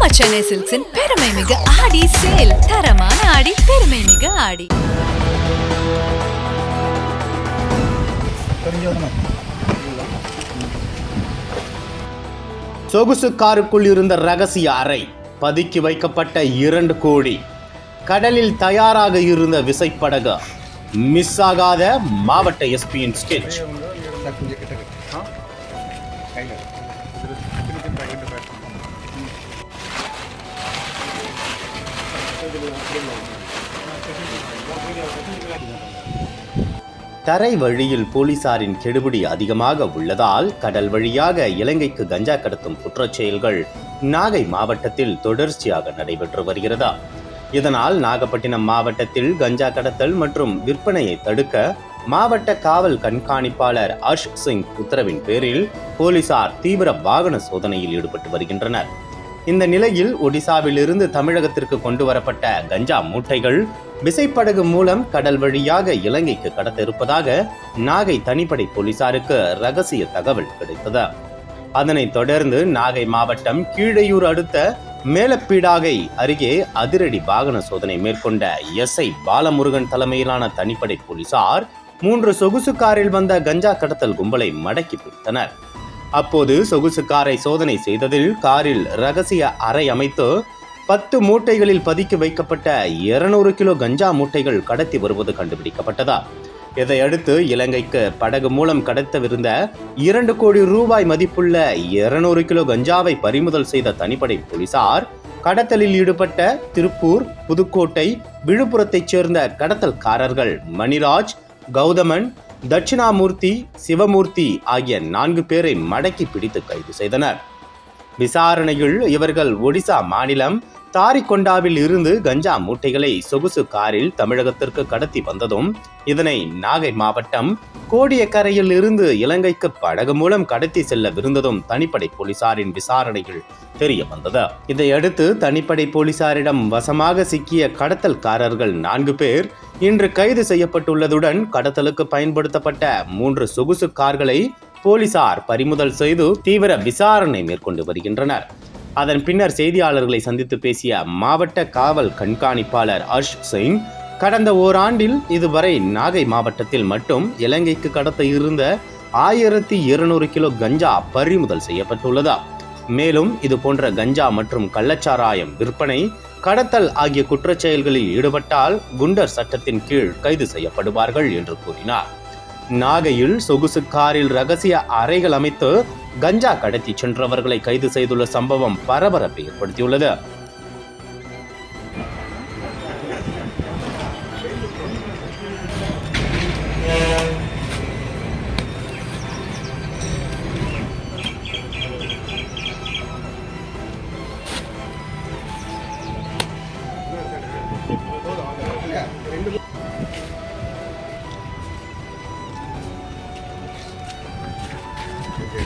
நம்ம சென்னை சில்க்ஸின் பெருமை மிகு ஆடி சேல். தரமான ஆடி பெருமை மிகு ஆடி. சொகுசு காருக்குள் இருந்த ரகசிய அறை பதுக்கி வைக்கப்பட்ட இரண்டு கோடி. கடலில் தயாராக இருந்த விசைப்படகு மிஸ் ஆகாத மாவட்ட எஸ்பியின் ஸ்கெட்ச் தரை வழியில் போலீசாரின் கெடுபிடி அதிகமாக உள்ளதால் கடல் வழியாக இலங்கைக்கு கஞ்சா கடத்தும் குற்றச் செயல்கள் நாகை மாவட்டத்தில் தொடர்ச்சியாக நடைபெற்று வருகிறதா? இதனால் நாகப்பட்டினம் மாவட்டத்தில் கஞ்சா கடத்தல் மற்றும் விற்பனையை தடுக்க மாவட்ட காவல் கண்காணிப்பாளர் அர்ஷ் சிங் உத்தரவின் பேரில் போலீசார் தீவிர வாகன சோதனையில் ஈடுபட்டு வருகின்றனர். இந்த நிலையில் ஒடிசாவிலிருந்து தமிழகத்திற்கு கொண்டு வரப்பட்ட கஞ்சா மூட்டைகள் விசைப்படகு மூலம் கடல் வழியாக இலங்கைக்கு கடத்த இருப்பதாக நாகை தனிப்படை போலீசாருக்கு ரகசிய தகவல் கிடைத்தது. அதனைத் தொடர்ந்து நாகை மாவட்டம் கீழையூர் அடுத்த மேலப்பீடாகை அருகே அதிரடி வாகன சோதனை மேற்கொண்ட எஸ்ஐ பாலமுருகன் தலைமையிலான தனிப்படை போலீசார் மூன்று சொகுசு காரில் வந்த கஞ்சா கடத்தல் கும்பலை மடக்கி பிடித்தனர். அப்போது சொகுசு காரை சோதனை செய்ததில் காரில் ரகசிய அறை அமைத்து பத்து மூட்டைகளில் பதுக்கி வைக்கப்பட்ட இருநூறு கிலோ கஞ்சா மூட்டைகள் கடத்தி வருவது கண்டுபிடிக்கப்பட்டதா? இதையடுத்து இலங்கைக்கு படகு மூலம் கடத்தவிருந்த இரண்டு கோடி ரூபாய் மதிப்புள்ள இருநூறு கிலோ கஞ்சாவை பறிமுதல் செய்த தனிப்படை போலீசார் கடத்தலில் ஈடுபட்ட திருப்பூர் புதுக்கோட்டை விழுப்புரத்தைச் சேர்ந்த கடத்தல்காரர்கள் மணிராஜ் கௌதமன் தட்சிணாமூர்த்தி சிவமூர்த்தி ஆகிய நான்கு பேரை மடக்கி பிடித்து கைது செய்தனர். விசாரணையில் இவர்கள் ஒடிசா மாநிலம் தாரிகொண்டாவில் இருந்து கஞ்சா மூட்டைகளை சொகுசு காரில் தமிழகத்திற்கு கடத்தி வந்ததும் இதனை நாகை மாவட்டம் கோடியக்கரையில் இருந்து இலங்கைக்கு படகு மூலம் கடத்தி செல்லவிருந்ததும் தனிப்படை போலீசாரின் விசாரணையில் தெரிய வந்தது. இதையடுத்து தனிப்படை போலீசாரிடம் வசமாக சிக்கிய கடத்தல்காரர்கள் நான்கு பேர் இன்று கைது செய்யப்பட்டுள்ளதுடன் கடத்தலுக்கு பயன்படுத்தப்பட்ட மூன்று சொகுசு கார்களை போலீசார் பறிமுதல் செய்து தீவிர விசாரணை மேற்கொண்டு வருகின்றனர். அதன் பின்னர் செய்தியாளர்களை சந்தித்து பேசிய மாவட்ட காவல் கண்காணிப்பாளர் அர்ஷ் சிங் கடந்த ஓராண்டில் இதுவரை நாகை மாவட்டத்தில் மட்டும் இலங்கைக்கு கடத்த இருந்த ஆயிரத்தி இருநூறு கிலோ கஞ்சா பறிமுதல் செய்யப்பட்டுள்ளதா. மேலும் இது போன்ற கஞ்சா மற்றும் கள்ளச்சாராயம் விற்பனை கடத்தல் ஆகிய குற்றச் செயல்களில் ஈடுபட்டால் குண்டர் சட்டத்தின் கீழ் கைது செய்யப்படுவார்கள் என்று கூறினார். நாகையில் சொகுசு காரில் ரகசிய அறைகள் அமைத்து கஞ்சா கடத்தி சென்றவர்களை கைது செய்துள்ள சம்பவம் பரபரப்பை ஏற்படுத்தியுள்ளது.